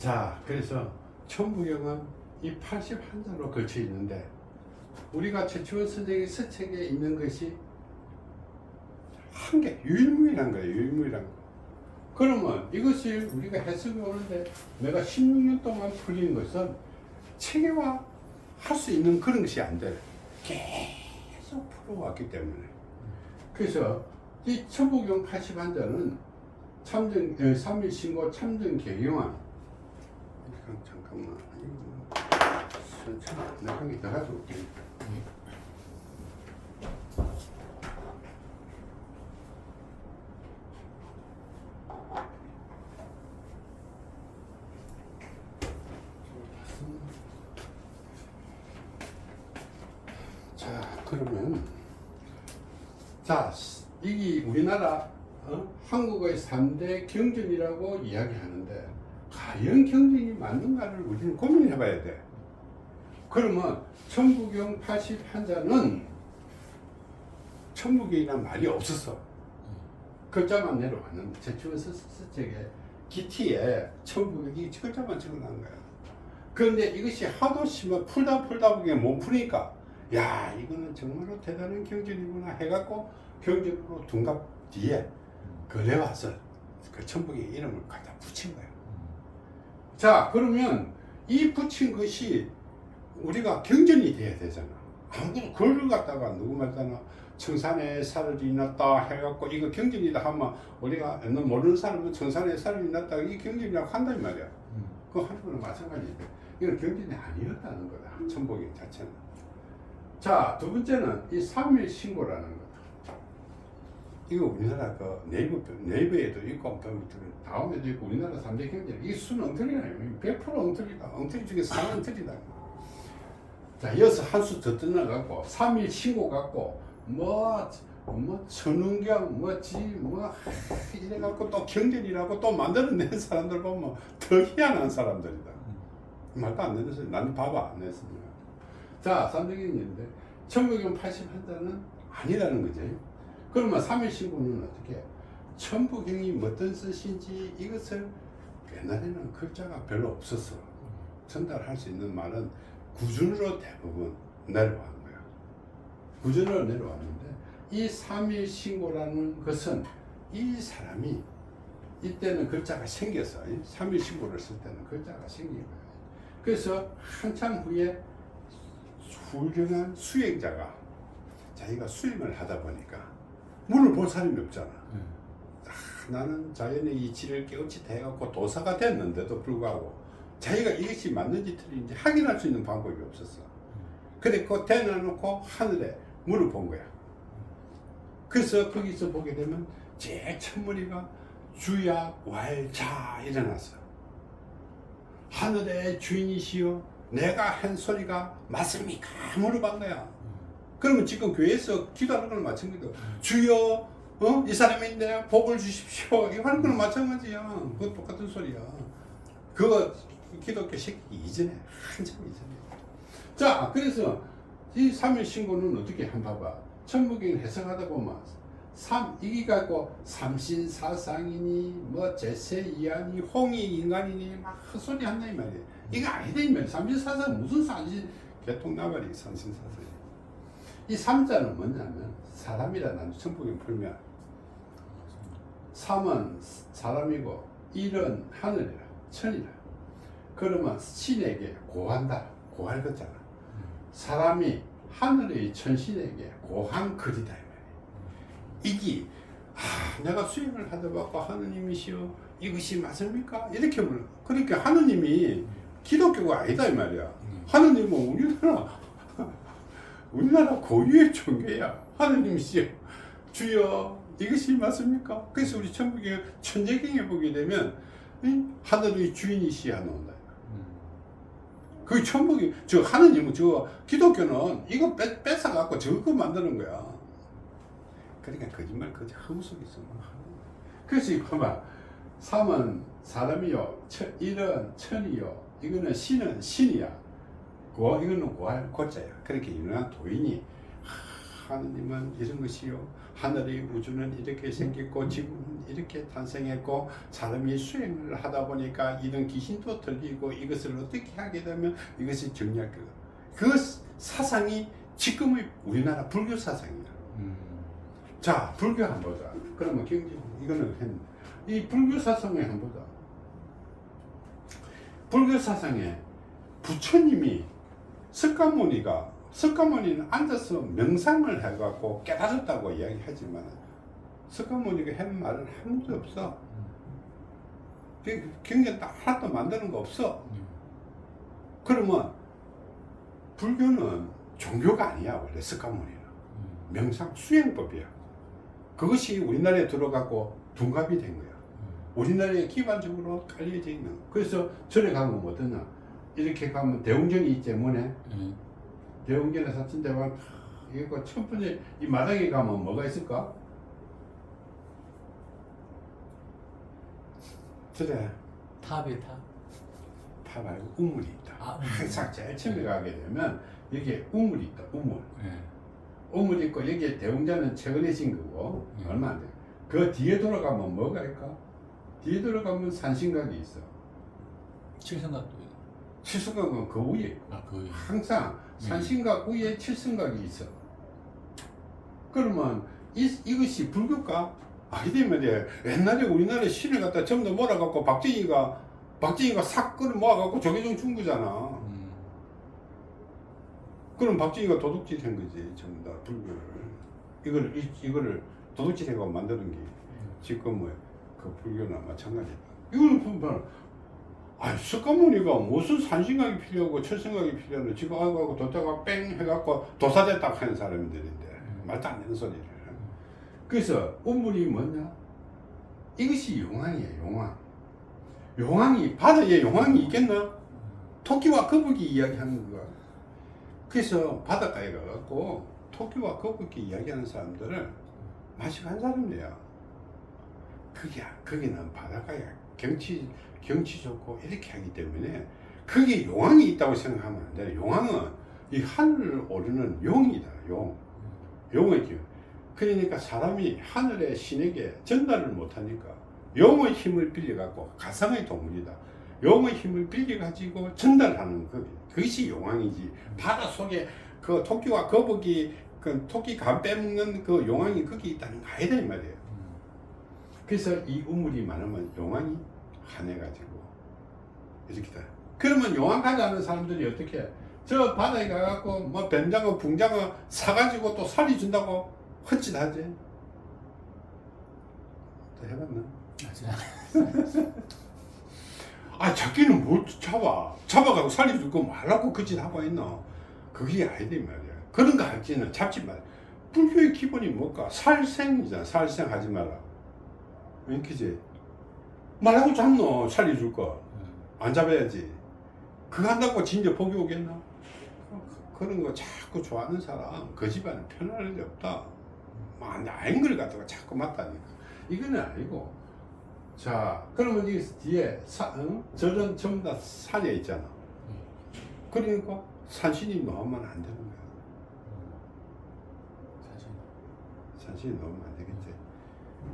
자, 그래서 천부경은 이 81자로 걸쳐 있는데 우리가 최초원 선생의 서책에 있는 것이 한 개, 유일무이한 거예요. 유일무이한 거. 그러면 이것을 우리가 해석이 오는데 내가 16년 동안 풀린 것은 체계화 할 수 있는 그런 것이 안 돼. 계속 풀어왔기 때문에. 그래서 이 천부경 81자는 참정, 에, 3일 신고 참정 개경안 잠깐, 잠깐만 이거 더 가지고 올게. 자 그러면 자 이게 우리나라 어? 한국의 3대 경전이라고 이야기하는데 과연 경전이 맞는가를 우리는 고민해 봐야 돼. 그러면 천부경 81자는 천부경이란 말이 없었어. 글자만 내려왔는데 제주원 서책에 기티에 천부경이 글자만 적어놓은 거야. 그런데 이것이 하도 심한 풀다 풀다 보게 못 푸니까 야 이거는 정말로 대단한 경전이구나 해갖고 경전으로 둔갑 뒤에 그래 와서 그 천북의 이름을 갖다 붙인 거예요. 자 그러면 이 붙인 것이 우리가 경전이 돼야 되잖아. 아무것도 글을 갖다가 누구 말잖아. 청산에 살이 났다 해갖고 이거 경전이다 하면 우리가 너 모르는 사람은 청산에 살이 났다 이 경전이라고 한단 말이야. 그거 하는 거는 마찬가지인데 이건 경전이 아니었다는 거다. 천복이 자체는. 자, 두 번째는 이 3일 신고라는 거. 이거 우리나라 그 네이버, 네이버에도 있고, 그 다음에도 있고, 우리나라 3대 경제. 이 수는 엉터리라요. 100% 엉터리다. 엉터리 중에 4는 엉터리다. 자, 이어서 한 수 더 떠나갖고, 3일 신고 갖고, 뭐, 뭐, 천운경, 뭐, 지, 뭐, 이래갖고 또 경전이라고 또 만들어낸 사람들 보면 더 희한한 사람들이다. 말도 안 되는 소리. 나는 봐봐. 안 했습니다. 자, 삼대경인데, 천부경 81자는 아니라는 거지. 그러면 3일 신고는 어떻게? 천부경이 어떤 뜻인지 이것을 옛날에는 글자가 별로 없었어. 전달할 수 있는 말은 구준으로 대부분 내려왔는 거야. 구준으로 내려왔는데, 이 3일 신고라는 것은 이 사람이 이때는 글자가 생겨서 3일 신고를 쓸 때는 글자가 생긴 거예요. 그래서 한참 후에 훌륭한 수행자가 자기가 수행을 하다 보니까 물을 볼 사람이 없잖아. 아, 나는 자연의 이치를 깨우치 해갖고 도사가 됐는데도 불구하고 자기가 이것이 맞는지 틀린지 확인할 수 있는 방법이 없었어. 근데 그 대놔놓고 하늘에 물을 본 거야. 그래서 거기서 보게 되면 제일 첫머리가 주야 왈자 일어났어. 하늘의 주인이시여 내가 한 소리가 맞습니까? 물어본 거야. 그러면 지금 교회에서 기도하는 거랑 마찬가지고 주여 어? 이 사람인데 복을 주십시오. 이거 하는 거랑 마찬가지야. 그거 똑같은 소리야. 그거 기독교 식기 이전에 한참 이전에. 자 그래서 이 3일 신고는 어떻게 한 봐봐. 천부경 해석하다 보면 삼 이게 갖고 삼신사상이니 뭐 제세이하니 홍이 인간이니 막 헛소리 한다 이 말이야 이거 아니다 이 말이야 삼신사상 무슨 삼신 개통나발이 삼신사상 이 삼자는 뭐냐면 사람이라는 천부경 풀면 삼은 사람이고 일은 하늘이라 천이라. 그러면 신에게 고한다 고할 거잖아. 사람이 하늘의 천신에게 고한 글이다 이게 아, 내가 수행을 하다 보고 하느님이시여 이것이 맞습니까? 이렇게 물 그러니까 하느님이 기독교가 아니다 이 말이야. 하느님은 우리나라 우리나라 고유의 종교야. 하느님이시여 주여 이것이 맞습니까? 그래서 우리 천국의 천재경에 보게 되면 이 하늘의 주인이시야 나온다. 그 천국이 저 하느님은 저 기독교는 이거 뺏, 뺏어갖고 저거 만드는 거야. 그러니까 거짓말 거짓 허무 속에서 막 하는 거야. 그래서 이거 봐봐. 삼은 사람이요, 천, 일은 천이요, 이거는 신은 신이야. 고 이거는 고할 고자야. 그렇게 유명한 도인이 하, 하느님은 이런 것이요. 하늘이 우주는 이렇게 생겼고 지구는 이렇게 탄생했고 사람이 수행을 하다 보니까 이런 귀신도 들리고 이것을 어떻게 하게 되면 이것이 정리할 거. 그 사상이 지금의 우리나라 불교 사상이야. 음. 자, 불교 한번 보자. 그러면 경제 이거는 했. 이 불교 사상에 한번 보자. 불교 사상에 부처님이 석가모니가 석가모니는 앉아서 명상을 해갖고 깨달았다고 이야기하지만 석가모니가 한 말은 아무도 없어. 그 경전 딱 하나도 만드는 거 없어. 음. 그러면 불교는 종교가 아니야 원래 석가모니는 음. 명상 수행법이야. 그것이 우리나라에 들어가고 둔갑이 된 거야. 우리나라에 기반적으로 깔려져 있는. 거. 그래서 절에 가면 뭐 어떠냐? 이렇게 가면 대웅전이 있지 뭐네. 음. 대웅전에 사천 대왕 이거 첫 번째 이 마당에 가면 뭐가 있을까? 절에 탑이 탑. 파 말고 우물이 있다. 아, 우물. 항상 제일 처음에 가게 되면 여기에 우물이 있다. 우물. 예. 우물이 있고 여기에 대웅전은 최근에 진 거고 음. 얼마 안 돼. 그 뒤에 돌아가면 뭐가 있까? 뒤에 돌아가면 산신각이 있어. 칠성각도. 칠성각은 그 위에 아 그. 항상 산신각 위에 칠성각이 있어. 그러면 이, 이것이 불교가? 말이야. 옛날에 우리나라 신을 갖다 전부 다 몰아갖고 박정희가 박정희가 싹 끌어 모아갖고 조계종 준 거잖아. 음. 그럼 박정희가 도둑질 한 거지 전부 다 불교를. 이걸 이, 이거를 도둑질 해고 만드는 게 지금 뭐그 불교나 마찬가지다. 이거는 보면 아니 석가모니가 무슨 산신각이 필요하고 철생각이 필요하고 지금 아이고 도다가 뺑 해갖고 도사대 딱 하는 사람들인데 말도 안 되는 소리를. 그래서 우물이 뭐냐? 이것이 용왕이에요 용왕. 용왕이 바다에 용왕이 있겠나? 토끼와 거북이 이야기하는 거야. 그래서 바닷가에 가갖고 토끼와 거북이 이야기하는 사람들을 마시고 한 사람이야. 그게 거기는 바닷가에 경치 경치 좋고 이렇게 하기 때문에 그게 용왕이 있다고 생각하면 안 돼. 용왕은 이 하늘을 오르는 용이다. 용. 용의 기 그러니까 사람이 하늘의 신에게 전달을 못하니까 용의 힘을 빌려갖고 가상의 동물이다. 용의 힘을 빌려가지고 전달하는 것. 그것이 용왕이지. 바다 속에 그 토끼와 거북이 그 토끼 간 빼먹는 그 용왕이 거기 있다는 거 아니다 이 말이에요. 음. 그래서 이 우물이 많으면 용왕이 한해가지고 이렇게 돼. 그러면 용왕 가자는 사람들이 어떻게 해? 저 바다에 가갖고 뭐 뱀장어 붕장어 사가지고 또 살이 준다고 헛짓하지. 또 해봤나? 아 진짜. 아 자기는 뭘 잡아 잡아가고 살이 주고 말라고 그 짓 하고 있나 그게 아니다 이 말이야 그런 거 할지는 잡지 말 불교의 기본이 뭘까 살생이잖아 살생 하지 마라 응 그지 말하고 잡노 살이 줄 거. 안 음. 잡아야지. 그거 한다고 진짜 복이 오겠나? 그- 그런 거 자꾸 좋아하는 사람 그 집안은 편안한 게 없다. 뭐 아닌 걸 갖다가 자꾸 맞다니까. 이거는 아니고. 자 그러면 이 뒤에 사, 응? 저런 전부 다 산에 있잖아. 그러니까 산신이 놓으면 안 되는 거야. 사실. 산신이 놓으면 안 되겠지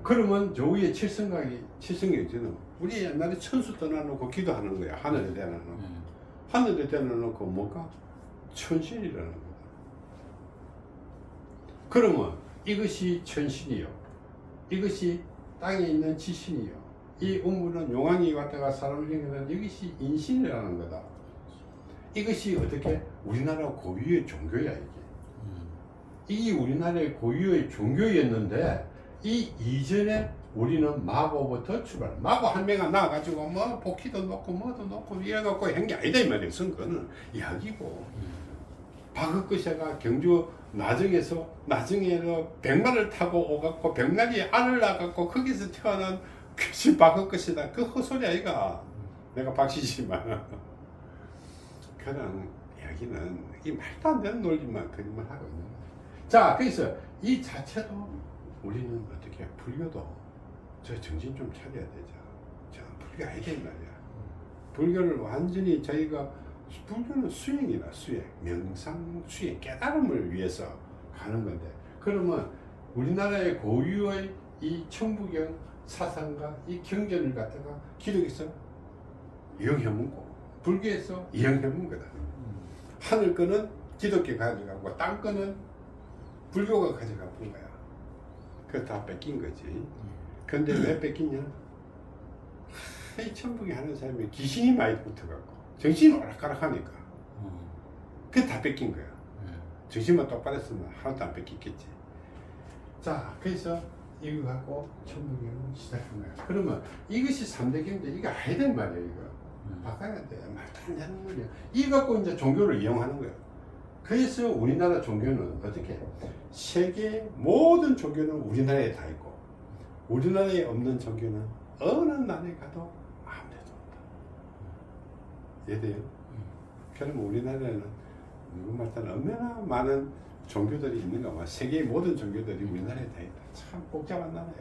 그러면 저 위에 칠성각이 칠성각이 저는 우리 옛날에 천수 떠나놓고 기도하는 거야 하늘에 대놔놓고 음. 하늘에 대놔놓고 뭐가? 천신이라는 거다. 그러면 이것이 천신이요. 이것이 땅에 있는 지신이요. 이 우물은 용왕이 왔다가 사람을 행하는 이것이 인신이라는 거다. 이것이 어떻게? 우리나라 고유의 종교야 이게. 음. 이 우리나라의 고유의 종교였는데 이 이전에 우리는 마고부터 출발. 마고 한 명이 나와가지고 뭐 복희도 놓고 뭐도 놓고 이래갖고 한 게 아니다 이 말이야. 선거는 이야기고. 박흑거샤가 경주 나정에서 나정에는 백마를 타고 오갖고 백마리 알을 낳아갖고 거기서 태어난 그것이 박흑거샤다. 그 헛소리 아이가. 내가 박씨지만. 그런 이야기는 이 말도 안 되는 논리만 거짓말 하고 있는. 자, 그래서 이 자체도 우리는 어떻게 불교도 저 정신 좀 차려야 되죠. 저 불교 아니다 이 말이야. 불교를 완전히 저희가 불교는 수행이라 수행, 명상, 수행, 깨달음을 위해서 가는 건데 그러면 우리나라의 고유의 이 천부경 사상과 이 경전을 갖다가 기독에서 이용해 먹고 불교에서 이용해 먹은 거다. 하늘 거는 기독교 가져가고 땅 거는 불교가 가져가 본 거야. 그거 다 뺏긴 거지. 근데 왜 뺏기냐? 하, 이 천북이 하는 사람이 귀신이 많이 붙어갖고 정신이 오락가락하니까 음. 그게 다 뺏긴 거야. 네. 정신만 똑바로 했으면 하나도 안 뺏겼겠지. 자, 그래서 이거 갖고 천북경을 시작한 거야. 그러면 이것이 3대 경제, 이거 될 말이야, 이거. 음. 바꿔야 돼. 말도 안 되는 거야. 이거 갖고 이제 종교를 이용하는 거야. 그래서 우리나라 종교는 어떻게? 세계 모든 종교는 우리나라에 다 있고, 우리나라에 없는 종교는 어느 나라에 가도 아무 데도 없다. 이해돼요? 그럼 우리나라에는 누구 말따는 얼마나 많은 종교들이 있는가 봐. 세계의 모든 종교들이 우리나라에 다 있다. 참 복잡한 나라야.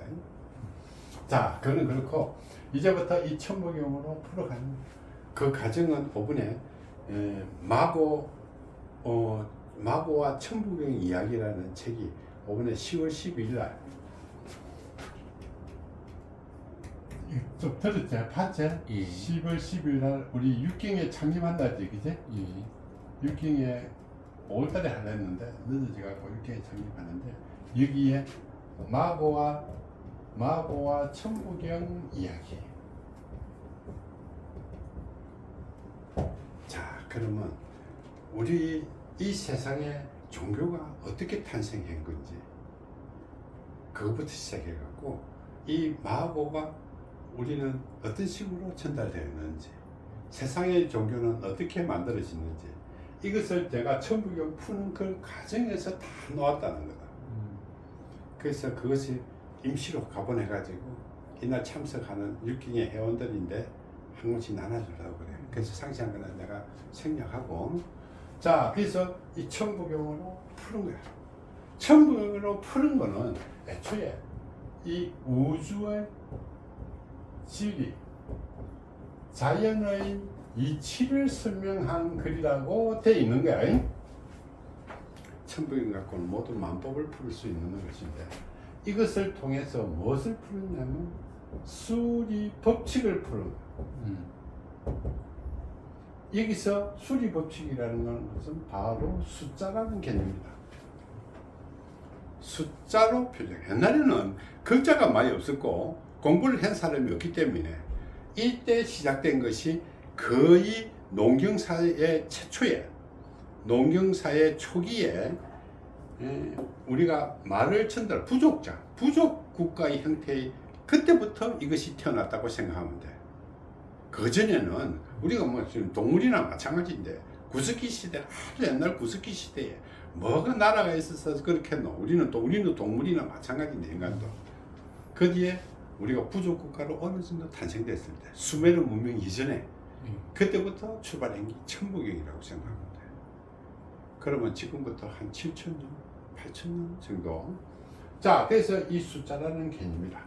자, 그는 그렇고 이제부터 이 천부경으로 풀어가는 그 과정은 5분에 에, 마고 어, 마고와 천부경 이야기라는 책이 5분에 10월 12일 날. 좀 들었지? 봤지? 예. 10월 10일 날 우리 육경에 창립한다지, 그지? 예. 육경에 5월달에 하려 했는데 늦어져갖고 육경에 창립하는데 여기에 마고와 마고와 천부경 이야기. 자, 그러면 우리 이 세상에 종교가 어떻게 탄생한 건지 그것부터 시작해갖고 이 마고가 우리는 어떤 식으로 전달되었는지 세상의 종교는 어떻게 만들어지는지 이것을 제가 천부경 푸는 그 과정에서 다 놓았다는 거다. 음. 그래서 그것이 임시로 가본해가지고 이날 참석하는 육경의 회원들인데 한 권씩 나눠주려고 그래. 그래서 상세한 거는 내가 생략하고 자 그래서 이 천부경으로 푸는 거야. 천부경으로 푸는 거는 애초에 이 우주의 진리, 자연의 이치를 설명한 글이라고 돼 있는 거야. 잉? 천부경 갖고는 모두 만법을 풀 수 있는 것인데 이것을 통해서 무엇을 푸느냐면 수리 법칙을 푸는 거야. 음. 여기서 수리 법칙이라는 것은 바로 숫자라는 개념이다. 숫자로 표정. 옛날에는 글자가 많이 없었고 공부를 한 사람이 없기 때문에 이때 시작된 것이 거의 농경사의 최초에 농경사의 초기에 에, 우리가 말을 천달 부족자 부족 국가의 형태의 그때부터 이것이 태어났다고 생각하면 돼. 그 전에는 우리가 뭐 지금 동물이나 마찬가지인데 구석기 시대 아주 옛날 구석기 시대에 뭐가 나라가 있어서 그렇게 했노? 우리는 또 우리는 동물이나 마찬가지인데 인간도 그 뒤에 우리가 부족 국가로 어느 정도 탄생됐을 때 수메르 문명 이전에 예. 그때부터 출발한 게 천부경이라고 생각하면 돼. 그러면 지금부터 한 7천 년, 8천 년 정도. 자, 그래서 이 숫자라는 개념이다.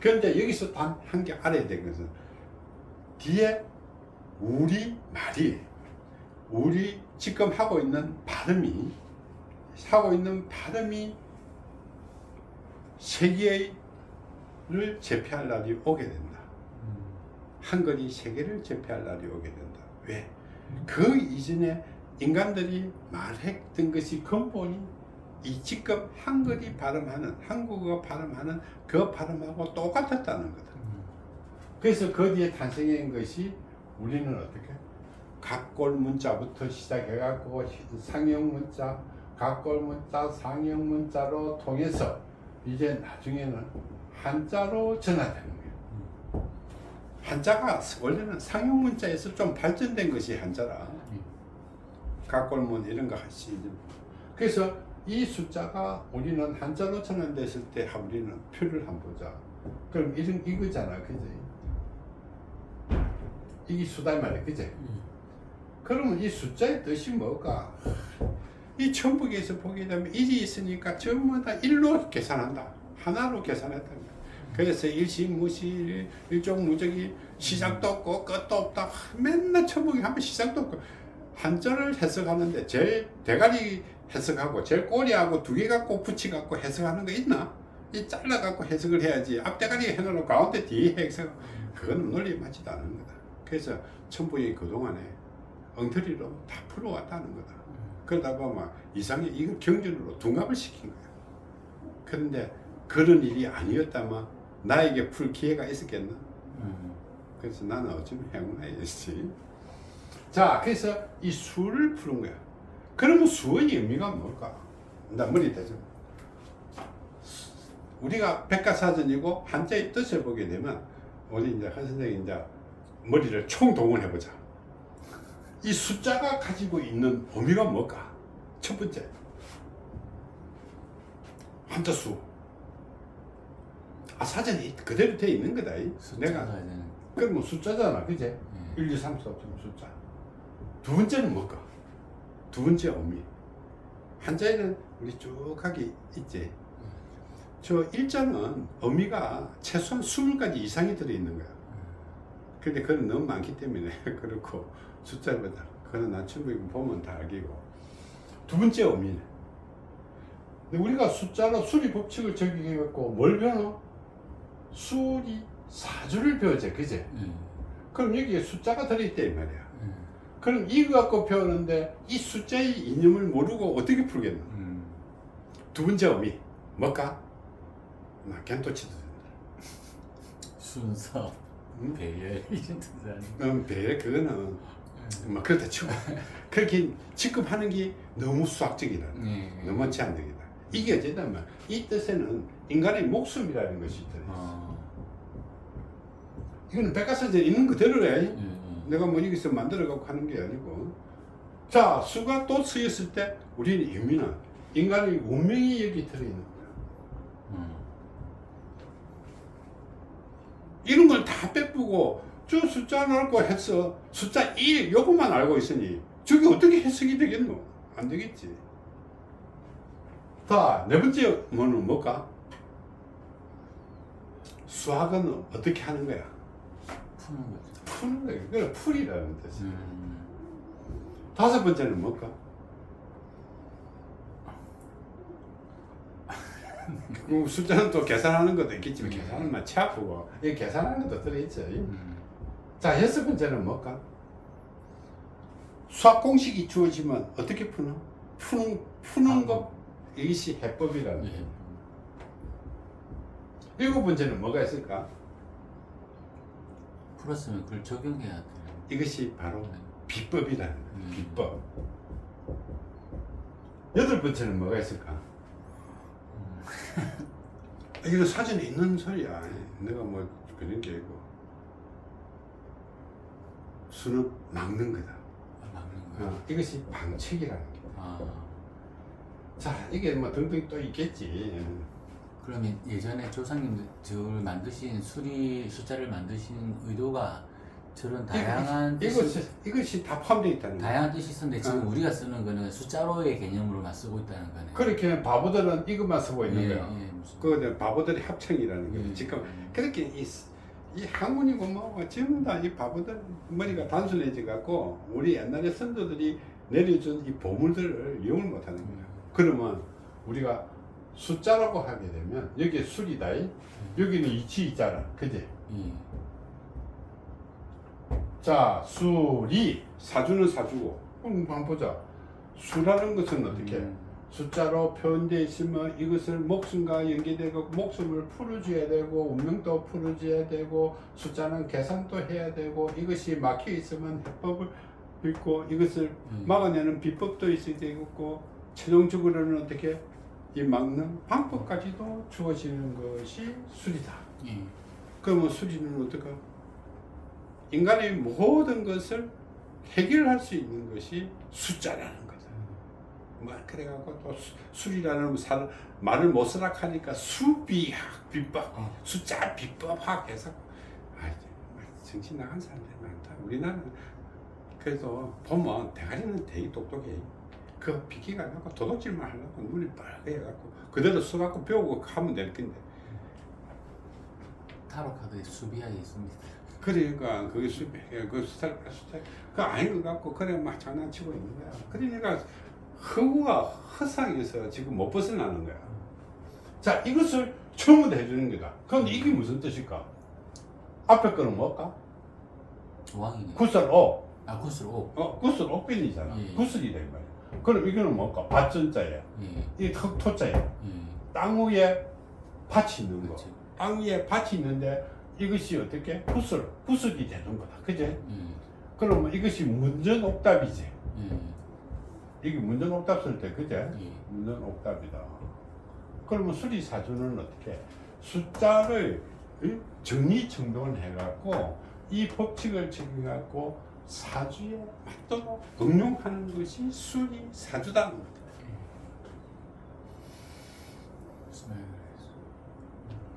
그런데 여기서 단 한 개 알아야 될 것은 뒤에 우리 말이 우리 지금 하고 있는 발음이 하고 있는 발음이 세계를 제패할 날이 오게 된다. 음. 한글이 세계를 제패할 날이 오게 된다. 왜? 그 이전에 인간들이 말했던 것이 근본이 이 지금 한글이 발음하는 한국어가 발음하는 그 발음하고 똑같았다는 거다. 음. 그래서 그 뒤에 탄생한 것이 우리는 어떻게 각골 문자부터 시작해갖고 상형 문자, 각골 문자, 상형 문자로 통해서 이제 나중에는 한자로 전화되는 거예요. 한자가 원래는 상형 문자에서 좀 발전된 것이 한자라. 각골문 이런 거 하시. 그래서 이 숫자가 우리는 한자로 전환됐을 때 우리는 표를 한번 보자. 그럼 이런 이거잖아, 그지? 이게 수다 말이야, 그지? 음. 그러면 이 숫자의 뜻이 뭘까? 이 천북에서 보게 되면 일이 있으니까 전부 다 일로 계산한다. 하나로 계산했다. 그래서 일시무시 일종 무적이 시작도 없고 끝도 없다. 맨날 천북이 하면 시작도 없고 한자를 해석하는데 제일 대가리 해석하고 제일 꼬리하고 두개 갖고 붙이 갖고 해석하는 거 있나? 이 잘라 갖고 해석을 해야지 앞대가리 해놓고 가운데 뒤에 해석 그건 논리에 맞지도 않는 거다. 그래서 천부이 그동안에 엉터리로 다 풀어왔다는 거다. 그러다 보면 이상해 이걸 경전으로 둔갑을 시킨 거야. 그런데 그런 일이 아니었다면 나에게 풀 기회가 있었겠나? 음. 그래서 나는 어쩌면 행운아이였지. 자, 그래서 이 수를 푸는 거야. 그러면 수의 의미가 뭘까? 나 머리 대죠. 우리가 백과사전이고 한자의 뜻을 보게 되면 우리 이제 한 선생이 이제 머리를 총동원해 보자. 이 숫자가 가지고 있는 의미가 뭘까? 첫 번째, 한자수. 아 사전이 그대로 돼 있는 거다. 내가. 그럼 뭐 숫자잖아, 그제? 예. 1, 2, 3, 4, 5 숫자. 두 번째는 뭘까? 두 번째 의미. 한자에는 우리 쭉 하기 있지. 저 일자는 의미가 최소한 20가지 이상이 들어있는 거야. 근데 그건 너무 많기 때문에 그렇고 숫자보다 그거는 난 충분히 보면 다 알겠고 두 번째 의미는 근데 우리가 숫자로 수리 법칙을 적용해갖고 뭘 배워? 수리 사주를 배우지 그제? 예. 그럼 여기에 숫자가 들어있다 이 말이야 예. 그럼 이거 갖고 배우는데 이 숫자의 이념을 모르고 어떻게 풀겠노? 음. 두 번째 의미 뭘까? 나 겐토치도 된다 순서, 응? 뜻 아니. 음, 배 그거는 뭐 그렇다 치고 그렇게 취급하는 게 너무 수학적이다 예. 너무 제한적이다 이게 어쨌다면 이 뜻에는 인간의 목숨이라는 것이 있다 아. 이거는 백과사전에 있는 그대로래 예. 예. 내가 뭐 여기서 만들어 갖고 하는 게 아니고 자 수가 또 쓰였을 때 우리는 의미는 인간의 운명이 여기 들어있는 거야 음. 이런 걸다 빼쁘고 저 숫자 넣고 해서 숫자 1 요것만 알고 있으니 저게 어떻게 해석이 되겠노? 안 되겠지. 자, 네 번째 뭐는 뭘까? 수학은 어떻게 하는 거야? 푸는 거죠. 푸는 거야. 그게 풀이라는 뜻이야. 음. 다섯 번째는 뭘까? 그 숫자는 또 계산하는 것도 있겠지만 계산은 마치 아프고 이 계산하는 것도 들어있죠. 음. 자, 여섯 번째는 뭘까? 수학 공식이 주어지면 어떻게 푸는? 푸는, 푸는 거, 이것이 해법이라는 거. 예. 일곱 번째는 뭐가 있을까? 풀었으면 그걸 적용해야 돼요. 이것이 바로 비법이라는 거. 음. 비법. 여덟 번째는 뭐가 있을까? 음. 이거 사전에 있는 소리야. 내가 뭐 그런 게 있고. 수는 막는 거다. 아, 막는 거예요. 어, 이것이 방책이라는 게. 아. 자, 이게 뭐 등등 또 있겠지. 그러면 예전에 조상님들 만드신 수리 숫자를 만드신 의도가 저런 다양한 뜻이, 이것이, 이것이 다 포함되어 있다는 거야. 다양한 뜻이 있었는데 지금 어. 우리가 쓰는 거는 숫자로의 개념으로만 쓰고 있다는 거네. 그렇게 바보들은 이것만 쓰고 있는 예, 거야. 예, 무슨. 그 이제 바보들의 합창이라는 거야. 예. 지금 그렇게 이, 이 학문이고 뭐 전부 다이 바보들 머리가 단순해져 갖고 우리 옛날에 선조들이 내려준 이 보물들을 이용을 못하는 거야. 그러면 우리가 숫자라고 하게 되면 여기에 술이다. 이. 여기는 이치 있잖아. 그지? 예. 자, 수리 사주는 사주고. 그럼 한번 보자. 수라는 것은 어떻게? 음. 숫자로 표현되어 있으면 이것을 목숨과 연계되고 목숨을 풀어줘야 되고 운명도 풀어줘야 되고 숫자는 계산도 해야 되고 이것이 막혀 있으면 해법을 읽고 이것을 음. 막아내는 비법도 있어야 되고 최종적으로는 어떻게 이 막는 방법까지도 주어지는 것이 수리다. 예. 그러면 수리는 어떨까? 인간의 모든 것을 해결할 수 있는 것이 숫자라는 거다. 뭐 그래갖고 또 수, 술이라는 살, 말을 못 쓰라 하니까 수비학 비법, 어. 숫자 비법학 해서 아, 정신 나간 사람들이 많다. 우리나라는 그래도 보면 대가리는 되게 똑똑해. 그 비키가 갖고 도둑질만 하려고 눈이 빨개 갖고 그대로 써갖고 배우고 하면 될 건데. 타로 카드에 수비하에 있습니다. 그러니까 그게 수비, 그 숫자, 숫자, 그 아닌 것 같고 그래 막 장난치고 있는 거야. 그러니까 허구가 허상에서 지금 못 벗어나는 거야. 자, 이것을 처음부터 해주는 거다. 그런데 이게 무슨 뜻일까? 앞에 거는 뭘까? 왕이네. 구슬 오. 아 구슬 오. 어, 구슬 옥변이잖아. 예. 구슬이다 이 말이야. 그럼 이거는 뭘까? 밭전자야. 예. 이 턱, 토자야. 예. 땅 위에 밭이 있는 거. 그렇죠. 땅 위에 밭이 있는데 이것이 어떻게? 구슬, 구슬이 되는 거다. 그제? 예. 그러면 이것이 문전 옥답이지. 예. 이게 문전 옥답 쓸 때, 그제? 예. 문전 옥답이다. 그러면 수리 사주는 어떻게? 숫자를 이? 정리 정돈 해갖고 이 법칙을 적용해갖고 사주에 맞도록 응용하는 것이 수리 사주다.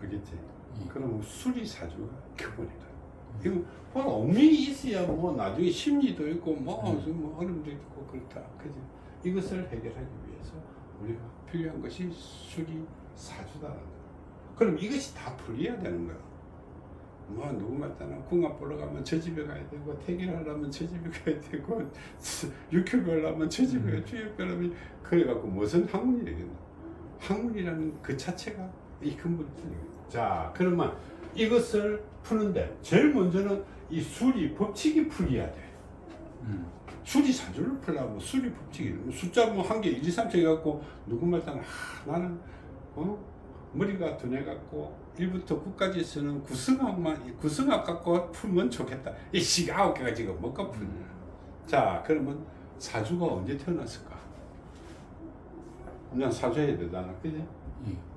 알겠지? 예. 그러면 수리사주가 기본이다. 이거 뭐 운명이 있어야 뭐 나중에 심리도 있고 뭐, 음. 무슨 뭐 어려움도 있고 그렇다. 그지? 이것을 해결하기 위해서 우리가 필요한 것이 수리사주다는 거야. 그럼 이것이 다 풀려야 되는 거야. 뭐 누구 말따나 궁합 보러 가면 저 집에 가야 되고 태길하려면 저 집에 가야 되고 육회 별라면 저 집에 음. 가야 주역 별라면 그래갖고 무슨 학문이 되겠나? 학문이라는 그 자체가 이 근본이 틀린 거야. 자 그러면 이것을 푸는데 제일 먼저는 이 수리 법칙이 풀려야 돼. 음. 수리 사주를 풀려면 수리 법칙이 숫자 뭐 한 개, 1, 2, 3 해갖고 누구 말따나 하, 나는 어? 머리가 둔해 갖고 1부터 9까지 쓰는 구성학만 구성학 갖고 풀면 좋겠다. 이 시가 아홉 개가 지금 뭐가 풀냐. 자 그러면 사주가 언제 태어났을까? 그냥 사주해야 되잖아, 그지? 예.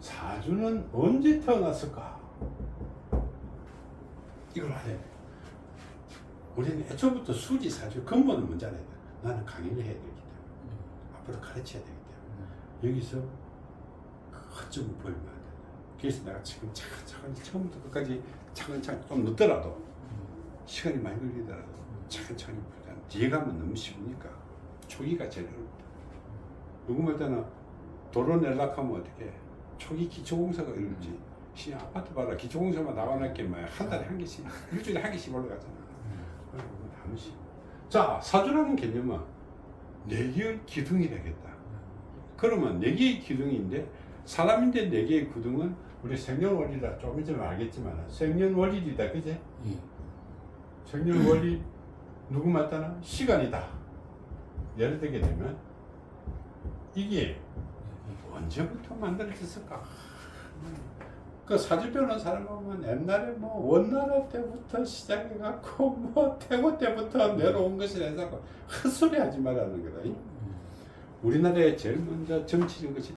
사주는 언제 태어났을까? 이걸 알아야 돼. 우리는 애초부터 수지 사주 근본을 먼저 알아야 돼. 나는 강의를 해야 되기 때문에 앞으로 가르쳐야 되기 때문에 여기서 그 허점을 보이면 안 돼. 그래서 내가 지금 차근차근 처음부터 끝까지 차근차근 좀 늦더라도 시간이 많이 걸리더라도 차근차근히 보자. 뒤에 가면 너무 쉬우니까 초기가 제일 어렵다. 누구 말때는 도로 내려가면 어떻게 초기 기초공사가 어렵지. 시 아파트 봐라 기초공사만 나와놨게 뭐한 달에 한 개씩 일주일에 한 개씩 올라가잖아. 그리고 너무 쉬워. 자 사주라는 개념은 네 개의 기둥이 되겠다. 그러면 네 개의 기둥인데 사람인데 네 개의 기둥은 우리 생년월일이라 조금 전에 알겠지만 생년월일이다 그제? 예. 생년월일 누구 맞다나 시간이다. 예를 들게 되면 이게 언제부터 만들어졌을까? 그 사주 배우는 사람 보면 옛날에 뭐 원나라 때부터 시작해갖고 뭐 태고 때부터 내려온 것이라 해서 헛소리 하지 말라는 거다. 우리나라에 제일 먼저 정치인 것이